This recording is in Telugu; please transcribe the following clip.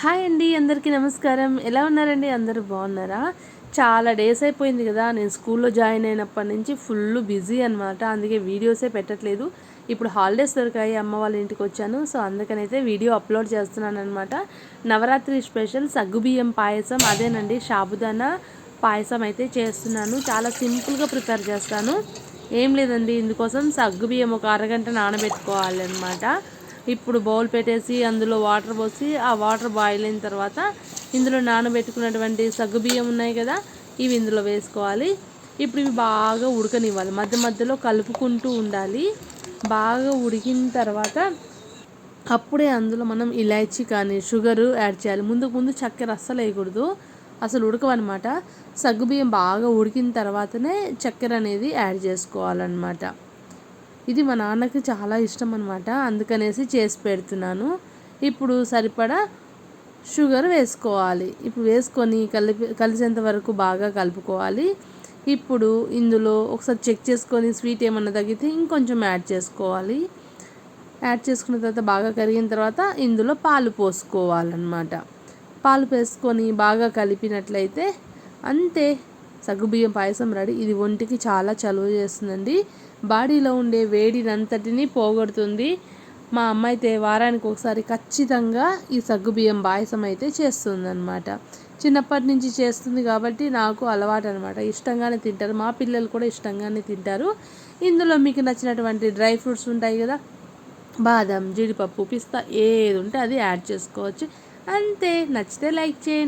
హాయ్ అండి అందరికీ నమస్కారం. ఎలా ఉన్నారండి? అందరూ బాగున్నారా? చాలా డేస్ అయిపోయింది కదా నేను స్కూల్లో జాయిన్ అయినప్పటి నుంచి ఫుల్ బిజీ అనమాట అందుకే వీడియోసే పెట్టట్లేదు. ఇప్పుడు హాలిడేస్ దొరికాయి అమ్మ వాళ్ళ ఇంటికి వచ్చాను. సో అందుకనైతే వీడియో అప్లోడ్ చేస్తున్నాను అనమాట నవరాత్రి స్పెషల్ సగ్గుబియ్యం పాయసం. అదేనండి షాబుదానా పాయసం అయితే చేస్తున్నాను. చాలా సింపుల్గా ప్రిపేర్ చేస్తాను. ఏం లేదండి ఇందుకోసం సగ్గుబియ్యం ఒక అరగంట నానబెట్టుకోవాలన్నమాట. ఇప్పుడు బౌల్ పెట్టేసి అందులో వాటర్ పోసి ఆ వాటర్ బాయిల్ అయిన తర్వాత ఇందులో నానబెట్టుకున్నటువంటి సగ్గుబియ్యం ఉన్నాయి కదా ఇవి ఇందులో వేసుకోవాలి. ఇప్పుడు ఇవి బాగా ఉడకనివ్వాలి. మధ్య మధ్యలో కలుపుకుంటూ ఉండాలి. బాగా ఉడికిన తర్వాత అప్పుడే అందులో మనం ఇలాచీ కానీ షుగరు యాడ్ చేయాలి. ముందుకు ముందు చక్కెర అస్సలు వేయకూడదు. అసలు ఉడకవన్నమాట. సగ్గుబియ్యం బాగా ఉడికిన తర్వాతనే చక్కెర అనేది యాడ్ చేసుకోవాలన్నమాట. ఇది మా నాన్నకి చాలా ఇష్టం అనమాట అందుకనేసి చేసి పెడుతున్నాను. ఇప్పుడు సరిపడా షుగర్ వేసుకోవాలి. ఇప్పుడు వేసుకొని కలిపి కలిసేంత వరకు బాగా కలుపుకోవాలి. ఇప్పుడు ఇందులో ఒకసారి చెక్ చేసుకొని స్వీట్ ఏమన్నా తగ్గితే ఇంకొంచెం యాడ్ చేసుకోవాలి. యాడ్ చేసుకున్న తర్వాత బాగా కరిగిన తర్వాత ఇందులో పాలు పోసుకోవాలన్నమాట. పాలు పోసుకొని బాగా కలిపినట్లయితే అంతే. సగ్గుబియ్యం పాయసం రెడీ. ఇది ఒంటికి చాలా చలువ చేస్తుందండి. బాడీలో ఉండే వేడినంతటిని పోగొడుతుంది. మా అమ్మ అయితే వారానికి ఒకసారి ఖచ్చితంగా ఈ సగ్గుబియ్యం పాయసం అయితే చేస్తుందన్నమాట. చిన్నప్పటి నుంచి చేస్తుంది కాబట్టి నాకు అలవాటు అనమాట ఇష్టంగానే తింటారు. మా పిల్లలు కూడా ఇష్టంగానే తింటారు. ఇందులో మీకు నచ్చినటువంటి డ్రై ఫ్రూట్స్ ఉంటాయి కదా బాదం జీడిపప్పు పిస్తా ఏది ఉంటే అది యాడ్ చేసుకోవచ్చు. అంతే. నచ్చితే లైక్ చేయండి.